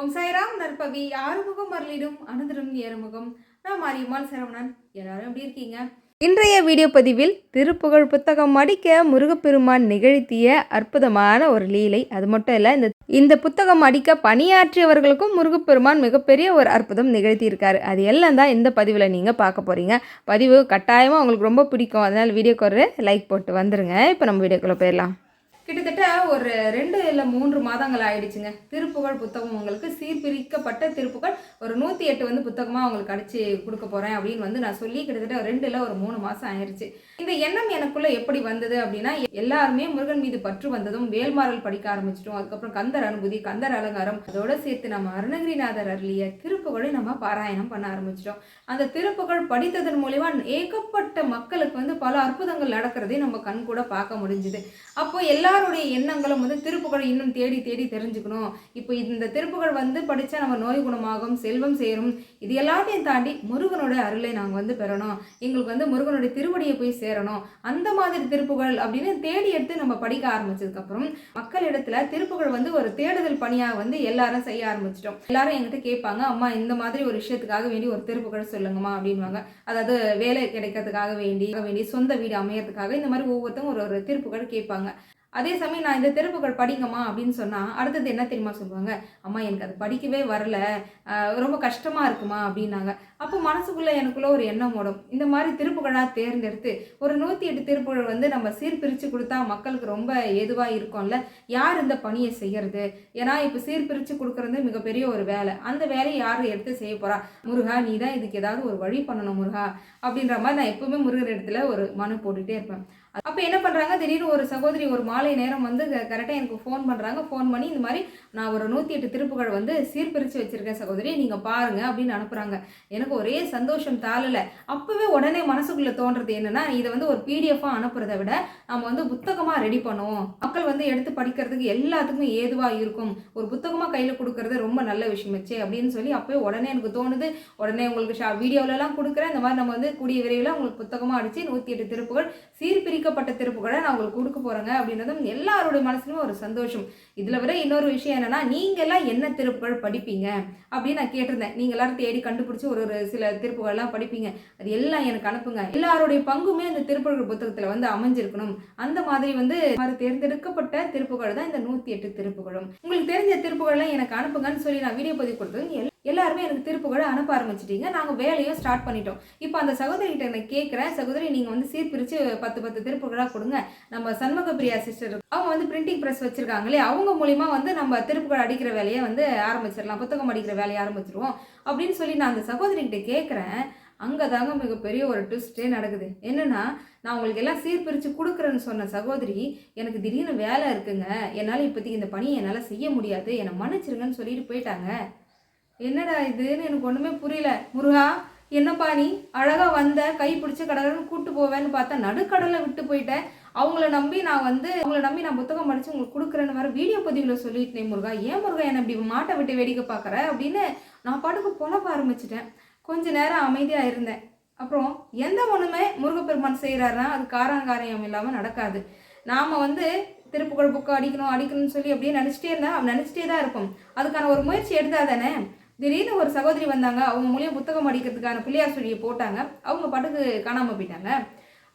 ஓம் சாய்ராம் நற்பவி ஆறுமுகம் அருளிடும் அனுதிரும் ஏறுமுகம். நான் மாரியம்மாள் சரவணன். எல்லாரும் எப்படி இருக்கீங்க? இன்றைய வீடியோ பதிவில் திருப்புகழ் புத்தகம் அடிக்க முருகப்பெருமான் நிகழ்த்திய அற்புதமான ஒரு லீலை. அது மட்டும் இல்லை இந்த இந்த புத்தகம் அடிக்க பணியாற்றியவர்களுக்கும் முருகப்பெருமான் மிகப்பெரிய ஒரு அற்புதம் நிகழ்த்தியிருக்காரு. அது எல்லாம் தான் இந்த பதிவில் நீங்கள் பார்க்க போகிறீங்க பதிவு கட்டாயமாக உங்களுக்கு ரொம்ப பிடிக்கும். அதனால் வீடியோக்கு ஒரு லைக் போட்டு வந்துருங்க. இப்போ நம்ம வீடியோக்குள்ளே போயிடலாம். கிட்டத்தட்ட ஒரு ரெண்டு இல்லை மூன்று மாதங்கள் ஆயிடுச்சுங்க. திருப்புகழ் புத்தகம் உங்களுக்கு சீர்பிரிக்கப்பட்ட திருப்புகழ். ஒரு நூற்றி எட்டு வந்து புத்தகமாக உங்களுக்கு அடிச்சு கொடுக்க போகிறேன் அப்படின்னு வந்து நான் சொல்லி கிட்டத்தட்ட ரெண்டு இல்லை ஒரு மூணு மாதம் ஆயிடுச்சு இந்த எண்ணம் எனக்குள்ளே எப்படி வந்தது அப்படின்னா எல்லாருமே முருகன் மீது பற்று வந்ததும் வேல்மாறல் படிக்க ஆரம்பிச்சிட்டோம். அதுக்கப்புறம் கந்தர் அனுபூதி கந்தர் அலங்காரம் அதோட சேர்த்து நம்ம அருணகிரிநாதர் அருளிய திருப்புகழை நம்ம பாராயணம் பண்ண ஆரம்பிச்சிட்டோம். அந்த திருப்புகழ் படித்ததன் மூலிமா ஏகப்பட்ட மக்களுக்கு வந்து பல அற்புதங்கள் நடக்கிறதே நம்ம கண் கூட பார்க்க முடிஞ்சுது. அப்போ எல்லாருடைய எண்ணங்களும் வந்து திருப்புகழ் இன்னும் தேடி தேடி தெரிஞ்சுக்கணும். இப்போ இந்த திருப்புகழ் வந்து படித்தா நம்ம நோய் குணமாகும் செல்வம் சேரும். இது எல்லாத்தையும் தாண்டி முருகனோட அருளை நாங்கள் வந்து பெறணும். எங்களுக்கு வந்து முருகனுடைய திருவடியை போய் சேரணும். அந்த மாதிரி திருப்புகழ் அப்படின்னு தேடி எடுத்து நம்ம படிக்க ஆரம்பிச்சதுக்கப்புறம் மக்களிடத்துல திருப்புகழ் வந்து ஒரு தேடுதல் பணியாக வந்து எல்லாரும் செய்ய ஆரம்பிச்சிட்டோம். எல்லாரும் என்கிட்ட கேட்பாங்க அம்மா இந்த மாதிரி ஒரு விஷயத்துக்காக வேண்டி ஒரு திருப்புகழ் சொல்லுங்கம்மா அப்படின்வாங்க அதாவது வேலை கிடைக்கிறதுக்காக வேண்டி வேண்டி சொந்த வீடு அமையறதுக்காக இந்த மாதிரி ஒவ்வொருத்தவங்க ஒரு ஒரு திருப்புகழ் கேட்பாங்க. அதே சமயம் நான் இந்த திருப்புகழ் படிங்கம்மா அப்படின்னு சொன்னால் அடுத்தது என்ன தெரியுமா சொல்லுவாங்க? அம்மா எனக்கு அது படிக்கவே வரல. ரொம்ப கஷ்டமாக இருக்குமா அப்படின்னாங்க. அப்போ மனசுக்குள்ளே எனக்குள்ளே ஒரு எண்ணம் ஓடும். இந்த மாதிரி திருப்புகழாக தேர்ந்தெடுத்து ஒரு நூற்றி எட்டு திருப்புகள் வந்து நம்ம சீர்பிரித்து கொடுத்தா மக்களுக்கு ரொம்ப ஏதுவாக இருக்கும்ல? யார் இந்த பணியை செய்கிறது ஏன்னா இப்போ சீர்பிரித்து கொடுக்குறது மிகப்பெரிய ஒரு வேலை. அந்த வேலையை யார் எடுத்து செய்ய போகிறா முருகா நீ தான் இதுக்கு ஏதாவது ஒரு வழி பண்ணணும் முருகா அப்படின்ற மாதிரி நான் எப்போவுமே முருகர் இடத்துல ஒரு மனு போட்டுகிட்டே இருப்பேன். அப்போ என்ன பண்ணுறாங்க திடீர்னு ஒரு சகோதரி ஒரு மாலை நேரம் வந்து கரெக்டாக எனக்கு ஃபோன் பண்ணுறாங்க ஃபோன் பண்ணி இந்த மாதிரி நான் ஒரு நூற்றி எட்டு திருப்புகள் வந்து சீர்பிரித்து வச்சுருக்கேன் சகோதரி. நீங்கள் பாருங்கள் அப்படின்னு அனுப்புகிறாங்க எனக்கு ஒரே சந்தோஷம் தாளலை அப்போவே உடனே மனசுக்குள்ளே தோன்றது என்னென்னா இதை வந்து ஒரு பிடிஎஃபாக அனுப்புறதை விட நம்ம வந்து புத்தகமாக ரெடி பண்ணுவோம். மக்கள் வந்து எடுத்து படிக்கிறதுக்கு எல்லாத்துக்குமே ஏதுவாக இருக்கும். ஒரு புத்தகமாக கையில் கொடுக்கறது ரொம்ப நல்ல விஷயமாச்சே அப்படின்னு சொல்லி அப்போயே உடனே எனக்கு தோணுது. உடனே உங்களுக்கு ஷா வீடியோவிலலாம் கொடுக்குறேன். இந்த மாதிரி நம்ம வந்து கூடிய விரைவில் உங்களுக்கு புத்தகமாக அடித்து நூற்றி எட்டு திருப்புகள் சீர்பிரிக்கப்பட்ட திருப்புகளை நான் உங்களுக்கு கொடுக்க போகிறேங்க அப்படின்றதும் எல்லாருடைய மனசுலையும் ஒரு சந்தோஷம். இதில் விட இன்னொரு விஷயம் என்னன்னா நீங்களெல்லாம் என்ன திருப்புகள் படிப்பீங்க? அப்படின்னு நான் கேட்டிருந்தேன். நீங்கள் எல்லாரும் தேடி கண்டுபிடிச்சி ஒரு ஒரு சில திருப்புகள்லாம் படிப்பீங்க. அது எல்லாம் எனக்கு அனுப்புங்க. எல்லாருடைய பங்குமே அந்த திருப்புகள் புத்தகத்தில் வந்து அமைஞ்சிருக்கணும். அந்த மாதிரி வந்து மாதிரி தேர்ந்தெடுக்கப்பட்ட திருப்புகள் தான் இந்த நூற்றி எட்டு திருப்புகளும். உங்களுக்கு தெரிஞ்ச திருப்புகள்லாம் எனக்கு அனுப்புங்கன்னு சொல்லி நான் வீடியோ பதிவு கொடுத்தது எல்லாருமே எனக்கு திருப்புகளை அனுப்ப ஆரம்பிச்சிட்டீங்க. நாங்கள் வேலையும் ஸ்டார்ட் பண்ணிட்டோம். இப்போ அந்த சகோதரிகிட்ட நான் கேட்குறேன் சகோதரி நீங்கள் வந்து சீர்பிரித்து பத்து பத்து திருப்புகளாக கொடுங்க. நம்ம சண்முக பிரியா சிஸ்டர் அவங்க வந்து பிரிண்டிங் ப்ரெஸ் வச்சுருக்காங்களே அவங்க மூலிமா வந்து நம்ம திருப்புகள் அடிக்கிற வேலையை வந்து ஆரம்பிச்சிடலாம். புத்தகம் அடிக்கிற வேலையை ஆரம்பிச்சிருவோம். அப்படின்னு சொல்லி நான் அந்த சகோதரிகிட்ட கேட்குறேன் அங்கே தாங்க மிகப்பெரிய ஒரு ட்விஸ்டே நடக்குது. என்னென்னா நான் உங்களுக்கு எல்லாம் சீர்பிரித்து கொடுக்குறேன்னு சொன்ன சகோதரி எனக்கு திடீர்னு வேலை இருக்குங்க. என்னால் இப்போதைக்கு இந்த பணியை என்னால் செய்ய முடியாது. என்னை மன்னிச்சிருங்கன்னு சொல்லிட்டு போயிட்டாங்க. என்னடா இதுன்னு எனக்கு ஒன்றுமே புரியல. முருகா என்னப்பா நீ அழகாக வந்த கை பிடிச்ச கடலுன்னு கூட்டு போவேன்னு பார்த்தா நடுக்கடலை விட்டு போயிட்டேன் அவங்கள நம்பி நான் வந்து அவங்கள நம்பி நான் புத்தகம் படித்து உங்களுக்கு கொடுக்குறேன்னு வர வீடியோ பதிவில் சொல்லிட்டேன் முருகா. ஏன் முருகா என்னை இப்படி மாட்டை விட்டு வேடிக்கை பார்க்குற அப்படின்னு நான் பாட்டுக்கு புலப்ப ஆரம்பிச்சிட்டேன். கொஞ்ச நேரம் அமைதியாக இருந்தேன். அப்புறம் எந்த ஒன்றுமே முருகப்பெருமான் செய்கிறாருன்னா அது காராங்காரியம் இல்லாமல் நடக்காது. நாம் வந்து திருப்புகழ் புக்கை அடிக்கணும் அடிக்கணும்னு சொல்லி அப்படியே நினச்சிட்டே இருந்தால் நினச்சிட்டே தான் இருக்கும் அதுக்கான ஒரு முயற்சி எடுத்தால் தானே? திடீர்னு ஒரு சகோதரி வந்தாங்க அவங்க மூலியம் புத்தகம் அடிக்கிறதுக்கான பிள்ளையார் சொல்லியை போட்டாங்க அவங்க பாட்டுக்கு காணாமல் போயிட்டாங்க.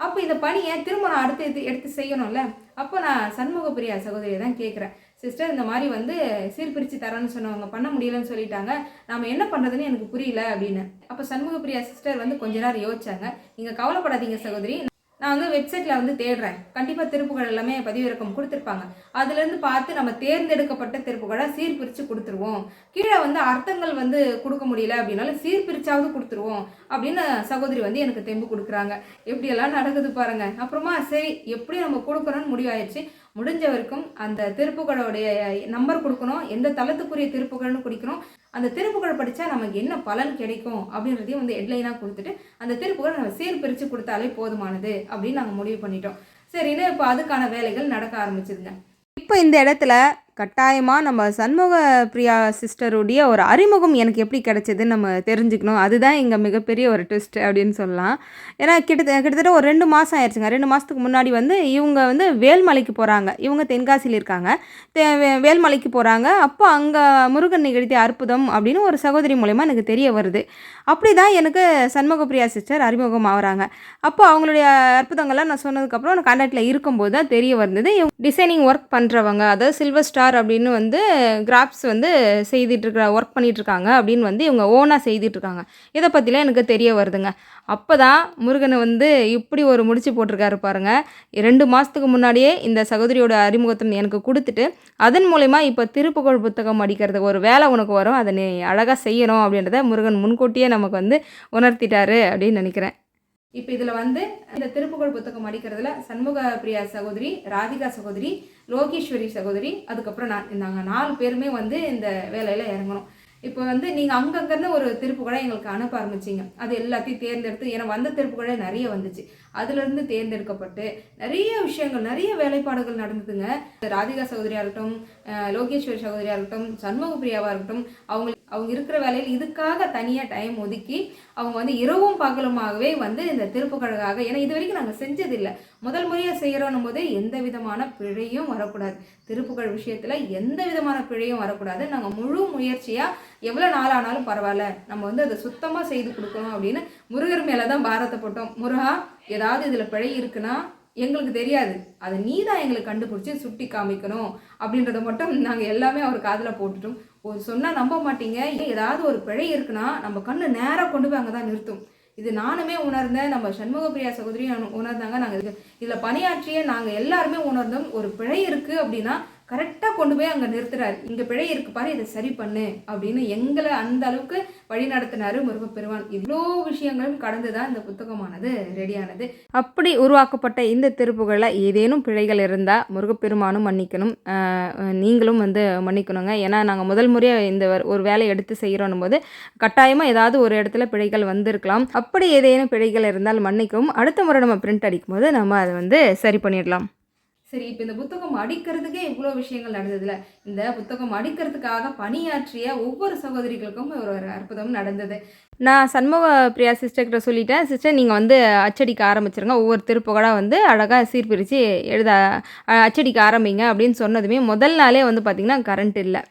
அப்போ இந்த பணியை திரும்ப நான் அடுத்து எடுத்து எடுத்து செய்யணும்ல? அப்போ நான் சண்முக பிரியா சகோதரியை தான் கேட்குறேன் சிஸ்டர் இந்த மாதிரி வந்து சீர்பிரித்து தரேன்னு சொன்னவங்க பண்ண முடியலன்னு சொல்லிட்டாங்க. நாம என்ன பண்ணுறதுன்னு எனக்கு புரியல அப்படின்னு. அப்போ சண்முக பிரியா சிஸ்டர் வந்து கொஞ்ச நேரம் யோசிச்சாங்க. நீங்கள் கவலைப்படாதீங்க சகோதரி. நான் வந்து வெப்சைட்டில் வந்து தேடுறேன். கண்டிப்பாக திருப்புகள் எல்லாமே பதிவிறக்கம் கொடுத்துருப்பாங்க. அதுலேருந்து பார்த்து நம்ம தேர்ந்தெடுக்கப்பட்ட திருப்புகளை சீர்பிரித்து கொடுத்துருவோம். கீழே வந்து அர்த்தங்கள் வந்து கொடுக்க முடியல அப்படின்னாலும் சீர்பிரிச்சாவது கொடுத்துருவோம் அப்படின்னு சகோதரி வந்து எனக்கு தெம்பு கொடுக்குறாங்க. எப்படியெல்லாம் நடக்குது பாருங்க. அப்புறமா சரி எப்படி நம்ம கொடுக்குறோன்னு முடிவாயிடுச்சு. முடிஞ்ச வரைக்கும் அந்த திருப்புகளுடைய நம்பர் கொடுக்கணும். எந்த தளத்துக்குரிய திருப்புகள்னு குடிக்கணும். அந்த திருப்புகழ் படித்தா நமக்கு என்ன பலன் கிடைக்கும் அப்படின்றதையும் வந்து ஹெட்லைனாக கொடுத்துட்டு அந்த திருப்புகழை நம்ம சீர்பிரித்து கொடுத்தாலே போதுமானது அப்படின்னு நாங்கள் முடிவு பண்ணிட்டோம். சரின்னு இப்போ அதுக்கான வேலைகள் நடக்க ஆரம்பிச்சதுங்க இப்போ இந்த இடத்துல கட்டாயமாக நம்ம சண்முக பிரியா சிஸ்டருடைய ஒரு அறிமுகம் எனக்கு எப்படி கிடைச்சதுன்னு நம்ம தெரிஞ்சுக்கணும். அதுதான் இங்கே மிகப்பெரிய ஒரு ட்விஸ்ட் அப்படின்னு சொல்லலாம். ஏன்னா கிட்டத்த கிட்டத்தட்ட ஒரு ரெண்டு மாதம் ஆயிடுச்சுங்க. ரெண்டு மாதத்துக்கு முன்னாடி வந்து இவங்க வந்து வேல்மலைக்கு போகிறாங்க இவங்க தென்காசியில் இருக்காங்க. தே- வே- வேல்மலைக்கு போகிறாங்க அப்போ அங்கே முருகன் நிகழ்த்திய அற்புதம் அப்படின்னு ஒரு சகோதரி மூலயமா எனக்கு தெரிய வருது. அப்படி தான் எனக்கு சண்முகப்பிரியா சிஸ்டர் அறிமுகம் ஆகுறாங்க. அப்போ அவங்களுடைய அற்புதங்கள்லாம் நான் சொன்னதுக்கப்புறம் நான் கான்டாக்டில் இருக்கும்போது தான் தெரிய வந்தது. இவங்க டிசைனிங் ஒர்க் பண்ணுறவங்க அதாவது சில்வர் ஸ்டார் அப்படின்னு வந்து கிராப்ஸ் வந்து செய்துட்டு ஒர்க் பண்ணிகிட்ருக்காங்க இருக்காங்க அப்படின்னு வந்து இவங்க ஓனாக செய்திட்ருக்காங்க இதை பற்றிலாம் எனக்கு தெரிய வருதுங்க. அப்போ தான் முருகனை வந்து இப்படி ஒரு முடிச்சு போட்டிருக்காரு பாருங்கள் ரெண்டு மாதத்துக்கு முன்னாடியே இந்த சகோதரியோட அறிமுகத்தை எனக்கு கொடுத்துட்டு அதன் மூலயமா இப்போ திருப்புகழ் புத்தகம் அடிக்கிறதுக்கு ஒரு வேலை உனக்கு வரும். அதை நீ அழகாக செய்யணும் அப்படின்றத முருகன் முன்கூட்டியே நமக்கு வந்து உணர்த்திட்டாரு அப்படின்னு நினைக்கிறேன். இப்போ இதில் வந்து இந்த திருப்புகழ் புத்தகம் அடிக்கிறதுல சண்முக பிரியா சகோதரி ராதிகா சகோதரி லோகேஸ்வரி சகோதரி அதுக்கப்புறம் நான் நாங்கள் நாலு பேருமே வந்து இந்த வேலையில் இறங்கணும். இப்போ வந்து நீங்கள் அங்கங்கேருந்து ஒரு திருப்புகழை எங்களுக்கு அனுப்ப ஆரம்பிச்சிங்க. அது எல்லாத்தையும் தேர்ந்தெடுத்து ஏன்னா வந்த திருப்புகழை நிறைய வந்துச்சு. அதுலேருந்து தேர்ந்தெடுக்கப்பட்டு நிறைய விஷயங்கள் நிறைய வேலைப்பாடுகள் நடந்ததுங்க. ராதிகா சகோதரியாக இருக்கட்டும் லோகேஸ்வரி சகோதரியாக இருக்கட்டும் சண்முக பிரியாவாக இருக்கட்டும் அவங்களுக்கு அவங்க இருக்கிற வேலையில் இதுக்காக தனியாக டைம் ஒதுக்கி அவங்க வந்து இரவும் பகலுமாகவே வந்து இந்த திருப்புகழகாக ஏன்னா இது வரைக்கும் நாங்கள் செஞ்சதில்லை. முதல் முறையாக செய்கிறோன்னும் போது எந்த விதமான பிழையும் வரக்கூடாது. திருப்புகழ் விஷயத்தில் எந்த விதமான பிழையும் வரக்கூடாது. நாங்கள் முழு முயற்சியாக எவ்வளோ நாள் ஆனாலும் பரவாயில்ல நம்ம வந்து அதை சுத்தமாக செய்து கொடுக்கணும் அப்படின்னு முருகர் மேலே தான் பாரத்தை போட்டோம். முருகா ஏதாவது இதில் பிழை இருக்குன்னா எங்களுக்கு தெரியாது. அதை நீ தான் எங்களுக்கு கண்டுபிடிச்சி சுட்டி காமிக்கணும் அப்படின்றத மட்டும் நாங்கள் எல்லாமே அவர் காதில் போட்டுட்டோம். ஒரு சொன்னால் நம்ப மாட்டீங்க. ஏதாவது ஒரு பிழை இருக்குன்னா நம்ம கண்ணு நேராக கொண்டு போய் அங்கே தான் நிறுத்தும். இது நானுமே உணர்ந்தேன். நம்ம சண்முகப்பிரியா சகோதரியும் உணர்ந்தாங்க. நாங்கள் இது இதில் பணியாற்றிய நாங்கள் எல்லாருமே உணர்ந்தோம். ஒரு பிழை இருக்குது அப்படின்னா கரெக்டாக கொண்டு போய் அங்கே நிறுத்துறாரு. இங்கே பிழை இருக்கு பாரு இதை சரி பண்ணு அப்படின்னு எங்களை அந்த அளவுக்கு வழி நடத்தினாரு முருகப்பெருமான். இவ்வளோ விஷயங்களும் கடந்து தான் இந்த புத்தகமானது ரெடியானது. அப்படி உருவாக்கப்பட்ட இந்த திருப்புகளில் ஏதேனும் பிழைகள் இருந்தால் முருகப்பெருமானும் மன்னிக்கணும். நீங்களும் வந்து மன்னிக்கணுங்க. ஏன்னா நாங்கள் முதல் முறையாக இந்த ஒரு- ஒரு எடுத்து செய்கிறோம் போது கட்டாயமாக ஏதாவது ஒரு இடத்துல பிழைகள் வந்திருக்கலாம். அப்படி ஏதேனும் பிழைகள் இருந்தால் மன்னிக்கவும். அடுத்த முறை நம்ம பிரிண்ட் அடிக்கும்போது நம்ம அதை வந்து சரி பண்ணிடலாம். சரி இப்போ இந்த புத்தகம் அடிக்கிறதுக்கே இவ்வளோ விஷயங்கள் நடந்ததுல. இந்த புத்தகம் அடிக்கிறதுக்காக பணியாற்றிய ஒவ்வொரு சகோதரிகளுக்கும் ஒரு ஒரு அற்புதம் நடந்தது. நான் சண்முக பிரியா சிஸ்டர்கிட்ட சொல்லிட்டேன் சிஸ்டர் நீங்கள் வந்து அச்சடிக்க ஆரம்பிச்சிருங்க. ஒவ்வொரு திருப்புகடாக வந்து அழகாக சீர்பிரித்து எழுத அச்சடிக்க ஆரம்பிங்க. அப்படின்னு சொன்னதுமே முதல் நாளே வந்து பார்த்திங்கன்னா கரண்ட் இல்லை.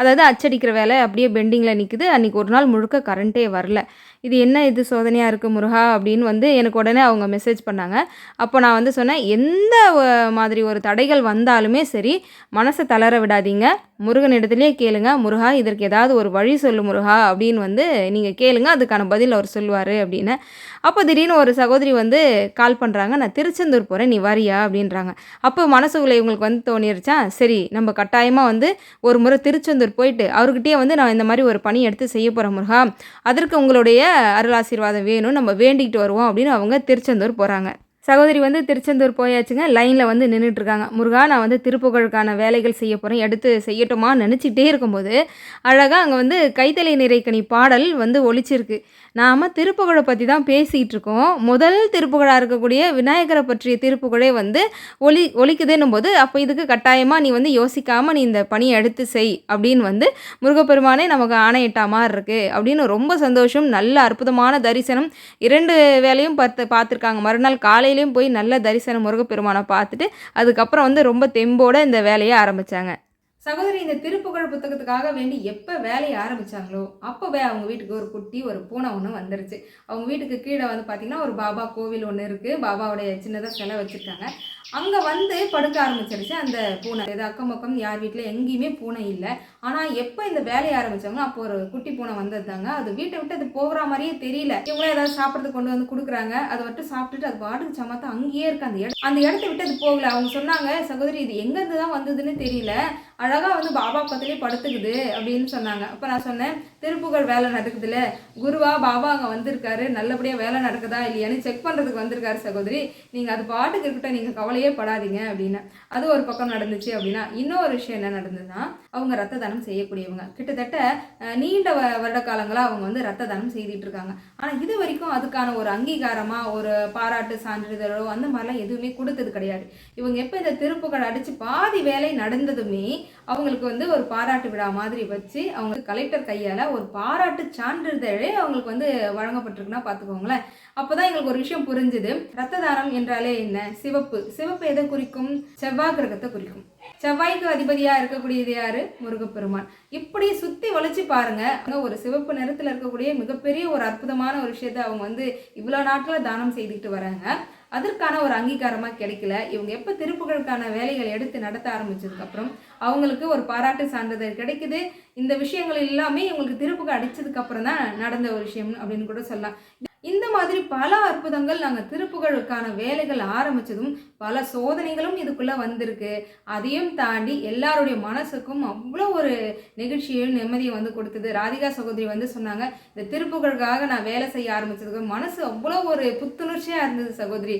அதாவது அச்சடிக்கிற வேலை அப்படியே பெண்டிங்கில் நிற்குது அன்றைக்கி ஒரு நாள் முழுக்க கரண்ட்டே வரல. இது என்ன இது சோதனையாக இருக்குது முருகா அப்படின்னு வந்து எனக்கு உடனே அவங்க மெசேஜ் பண்ணாங்க. அப்போ நான் வந்து சொன்னேன் எந்த மாதிரி ஒரு தடைகள் வந்தாலுமே சரி மனசை தளர விடாதீங்க. முருகன் இடத்துலையே கேளுங்க. முருகா இதற்கு ஏதாவது ஒரு வழி சொல்லு முருகா அப்படின்னு வந்து நீங்கள் கேளுங்க. அதுக்கான பதில் அவர் சொல்லுவார் அப்படின்னு. அப்போ திடீர்னு ஒரு சகோதரி வந்து கால் பண்ணுறாங்க நான் திருச்செந்தூர் போகிறேன் நீ வரியா? அப்படின்றாங்க. அப்போ மனசுக்குள்ளே இவங்களுக்கு வந்து தோணிருச்சா? சரி நம்ம கட்டாயமாக வந்து ஒரு முறை திருச்செந்தூர் போயிட்டு அவர்கிட்டயே வந்து நான் இந்த மாதிரி ஒரு பணி எடுத்து செய்ய போகிறேன் முருகா. அதற்கு உங்களுடைய அருளாசீர்வாதம் வேணும் நம்ம வேண்டிக்கிட்டு வருவோம் அப்படின்னு அவங்க திருச்செந்தூர் போகிறாங்க சகோதரி வந்து திருச்செந்தூர் போயாச்சுங்க. லைனில் வந்து நின்றுட்டுருக்காங்க முருகா நான் வந்து திருப்புகழுக்கான வேலைகள் செய்ய போகிறேன் எடுத்து செய்யட்டுமா? நினச்சிக்கிட்டே இருக்கும்போது அழகாக அங்கே வந்து கைத்தலை நிறைக்கணி பாடல் வந்து ஒழிச்சிருக்கு நாம் திருப்புகழை பற்றி தான் பேசிகிட்டு இருக்கோம் முதல் திருப்புகழாக இருக்கக்கூடிய விநாயகரை பற்றிய திருப்புகழே வந்து ஒலி ஒலிக்குதுன்னும் போது அப்போ இதுக்கு கட்டாயமாக நீ வந்து யோசிக்காமல் நீ இந்த பணியை எடுத்து செய் அப்படின்னு வந்து முருகப்பெருமானே நமக்கு ஆணையிட்டா மாதிரி இருக்குது அப்படின்னு ரொம்ப சந்தோஷம். நல்ல அற்புதமான தரிசனம். இரண்டு வேலையும் பார்த்து பார்த்துருக்காங்க. மறுநாள் காலை காலையிலையும் போய் நல்ல தரிசனம் முருகப்பெருமானை பார்த்துட்டு அதுக்கப்புறம் வந்து ரொம்ப தெம்போட இந்த வேலையை ஆரம்பித்தாங்க சகோதரி இந்த திருப்புகழ் புத்தகத்துக்காக வேண்டி எப்போ வேலையை ஆரம்பிச்சாங்களோ அப்போவே அவங்க வீட்டுக்கு ஒரு குட்டி ஒரு பூனை ஒன்று வந்துருச்சு. அவங்க வீட்டுக்கு கீழே வந்து பார்த்திங்கன்னா ஒரு பாபா கோவில் ஒன்று இருக்குது பாபாவுடைய சின்னதாக சிலை வச்சுருக்காங்க. அங்கே வந்து படுக்க ஆரம்பிச்சிருச்சு. அந்த பூனை. இது அக்கம் பக்கம் யார் வீட்டில் எங்கேயுமே பூனை இல்லை. ஆனால் எப்போ இந்த வேலையை ஆரம்பித்தாங்களோ அப்போ ஒரு குட்டி பூனை வந்தது தாங்க அது வீட்டை விட்டு அது போகிற மாதிரியே தெரியல. இவங்களும் ஏதாவது சாப்பிட்றதுக்கு கொண்டு வந்து கொடுக்குறாங்க. அதை மட்டும் சாப்பிட்டுட்டு அது பாட்டுக்கு சமத்தா அங்கேயே இருக்கு. அந்த இடம் அந்த இடத்த விட்டு அது போகல. அவங்க சொன்னாங்க சகோதரி இது எங்கேருந்து தான் வந்ததுன்னு தெரியல. அழகாக வந்து பாபா பக்கத்துலேயே படுத்துக்குது அப்படின்னு சொன்னாங்க. அப்போ நான் சொன்னேன் திருப்புகழ் வேலை நடக்குதுல்ல குருவா பாபா அங்கே வந்திருக்காரு. நல்லபடியாக வேலை நடக்குதா இல்லையான்னு செக் பண்ணுறதுக்கு வந்திருக்காரு சகோதரி. நீங்கள் அது பாட்டுக்கு இருக்கட்டும் நீங்கள் கவலையே படாதீங்க அப்படின்னு. அது ஒரு பக்கம் நடந்துச்சு அப்படின்னா இன்னொரு விஷயம் என்ன நடந்ததுன்னா அவங்க ரத்த தானம் செய்யக்கூடியவங்க. கிட்டத்தட்ட நீண்ட வ- வருட காலங்களாக அவங்க வந்து ரத்த தானம் செய்துட்டு இருக்காங்க. ஆனால் இது வரைக்கும் அதுக்கான ஒரு அங்கீகாரமாக ஒரு பாராட்டு சான்றிதழோ அந்த மாதிரிலாம் எதுவுமே கொடுத்தது கிடையாது. இவங்க எப்போ இந்த திருப்புகள் அடித்து பாதி வேலை நடந்ததுமே அவங்களுக்கு வந்து ஒரு பாராட்டு விழா மாதிரி வச்சு அவங்க கலெக்டர் கையால் ஒரு பாராட்டு சான்றிதழே அவங்களுக்கு வந்து வழங்கப்பட்டிருக்குன்னா பார்த்துக்கோங்களேன். அப்போதான் எங்களுக்கு ஒரு விஷயம் புரிஞ்சுது. ரத்த தானம் என்றாலே என்ன? சிவப்பு. சிவப்பு எதை குறிக்கும்? செவ்வாய் கிரகத்தை குறிக்கும். செவ்வாய்க்கு அதிபதியாக இருக்கக்கூடியது யாரு? முருகப்பெருமான். இப்படி சுற்றி வளைச்சு பாருங்க. ஒரு சிவப்பு நிறத்தில் இருக்கக்கூடிய மிகப்பெரிய ஒரு அற்புதமான ஒரு விஷயத்தை அவங்க வந்து இவ்வளோ நாட்களில் தானம் செய்துக்கிட்டு வராங்க. அதற்கான ஒரு அங்கீகாரமா கிடைக்கல. இவங்க எப்ப திருப்புகளுக்கான வேலைகளை எடுத்து நடத்த ஆரம்பிச்சதுக்கு அப்புறம் அவங்களுக்கு ஒரு பாராட்டு சான்றிதழ் கிடைக்குது. இந்த விஷயங்கள் எல்லாமே இவங்களுக்கு திருப்புகள் அடிச்சதுக்கு அப்புறம் தான் நடந்த ஒரு விஷயம் அப்படின்னு கூட சொல்லலாம். மாதிரி பல அற்புதங்கள் நாங்கள் திருப்புகழுக்கான வேலைகள் ஆரம்பித்ததும் பல சோதனைகளும் இதுக்குள்ளே வந்திருக்கு. அதையும் தாண்டி எல்லாருடைய மனசுக்கும் அவ்வளோ ஒரு நிகழ்ச்சியும் நிம்மதியை வந்து கொடுத்தது. ராதிகா சகோதரி வந்து சொன்னாங்க இந்த திருப்புகழுக்காக நான் வேலை செய்ய ஆரம்பித்ததுக்கு மனசு அவ்வளோ ஒரு புத்துணர்ச்சியாக இருந்தது சகோதரி.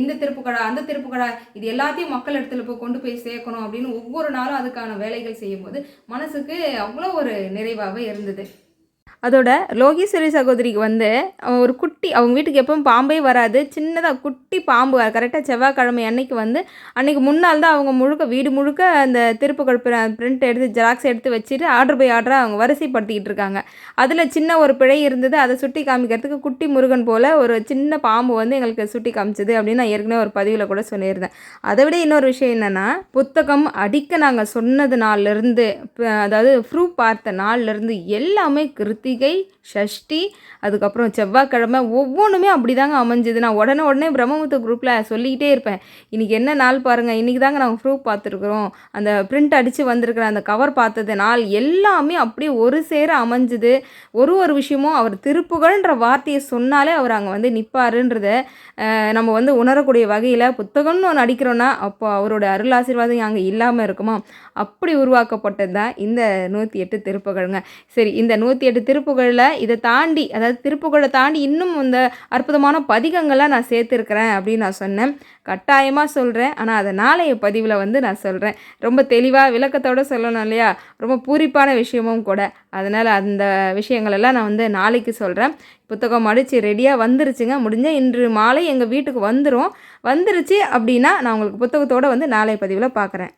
இந்த திருப்புக்கடா அந்த திருப்புக்கடா இது எல்லாத்தையும் மக்கள் இடத்துல போய் கொண்டு போய் சேர்க்கணும் அப்படின்னு ஒவ்வொரு நாளும் அதுக்கான வேலைகள் செய்யும்போது மனசுக்கு அவ்வளோ ஒரு நிறைவாகவே இருந்தது. அதோட லோகேஸ்வரி சகோதரிக்கு வந்து ஒரு குட்டி அவங்க வீட்டுக்கு எப்பவும் பாம்பே வராது. சின்னதாக குட்டி பாம்பு கரெக்டாக செவ்வாய்க்கிழமை அன்னைக்கு வந்து அன்னைக்கு முன்னால் தான் அவங்க முழுக்க வீடு முழுக்க அந்த திருப்புகள் பிரிண்ட் எடுத்து ஜெராக்ஸ் எடுத்து வச்சுட்டு ஆர்டர் பை ஆர்டராக அவங்க வரிசைப்படுத்திக்கிட்டு இருக்காங்க. அதில் சின்ன ஒரு பிழை இருந்தது. அதை சுட்டி காமிக்கிறதுக்கு குட்டி முருகன் போல் ஒரு சின்ன பாம்பு வந்து எங்களுக்கு சுட்டி காமிச்சது அப்படின்னு நான் ஏற்கனவே ஒரு பதிவில் கூட சொல்லியிருந்தேன். அதை விட இன்னொரு விஷயம் என்னென்னா புத்தகம் அடிக்க நாங்கள் சொன்னது நாள்லேருந்து அதாவது ப்ரூஃப் பார்த்த நாள்லேருந்து எல்லாமே கிருத்தி கார்த்திகை ஷஷ்டி அதுக்கப்புறம் செவ்வாய்க்கிழமை ஒவ்வொன்றுமே அப்படி தாங்க அமைஞ்சது. நான் உடனே உடனே பிரம்மமுத்து குரூப்பில் சொல்லிக்கிட்டே இருப்பேன். இன்றைக்கி என்ன நாள் பாருங்கள் இன்றைக்கி தாங்க நாங்கள் ப்ரூஃப் பார்த்துருக்குறோம். அந்த பிரிண்ட் அடித்து வந்திருக்கிற அந்த கவர் பார்த்தது நாள் எல்லாமே அப்படியே ஒரு சேர அமைஞ்சுது. ஒரு ஒரு விஷயமும் அவர் திருப்புகழ்ன்ற வார்த்தையை சொன்னாலே அவர் அங்கே வந்து நிற்பாருன்றத நம்ம வந்து உணரக்கூடிய வகையில் புத்தகம்னு ஒன்று அடிக்கிறோன்னா அப்போ அவரோட அருள் ஆசீர்வாதம் அங்கே இல்லாமல் இருக்குமா? அப்படி உருவாக்கப்பட்டது தான் இந்த நூற்றி எட்டு திருப்புகழுங்க. சரி இந்த நூற்றி எட்டு திருப்புகழில் இதை தாண்டி அதாவது திருப்புகழை தாண்டி இன்னும் இந்த அற்புதமான பதிகங்கள்லாம் நான் சேர்த்துருக்கிறேன் அப்படின்னு நான் சொன்னேன். கட்டாயமாக சொல்கிறேன் ஆனால் அதை நாளைய பதிவில் வந்து நான் சொல்கிறேன் ரொம்ப தெளிவாக விளக்கத்தோடு சொல்லணும் இல்லையா? ரொம்ப பூரிப்பான விஷயமும் கூட. அதனால் அந்த விஷயங்களெல்லாம் நான் வந்து நாளைக்கு சொல்கிறேன் புத்தகம் அடித்து ரெடியாக வந்துருச்சுங்க. முடிஞ்சால் இன்று மாலை எங்கள் வீட்டுக்கு வந்துடும் வந்துருச்சு அப்படின்னா நான் உங்களுக்கு புத்தகத்தோடு வந்து நாளைய பதிவில் பார்க்குறேன்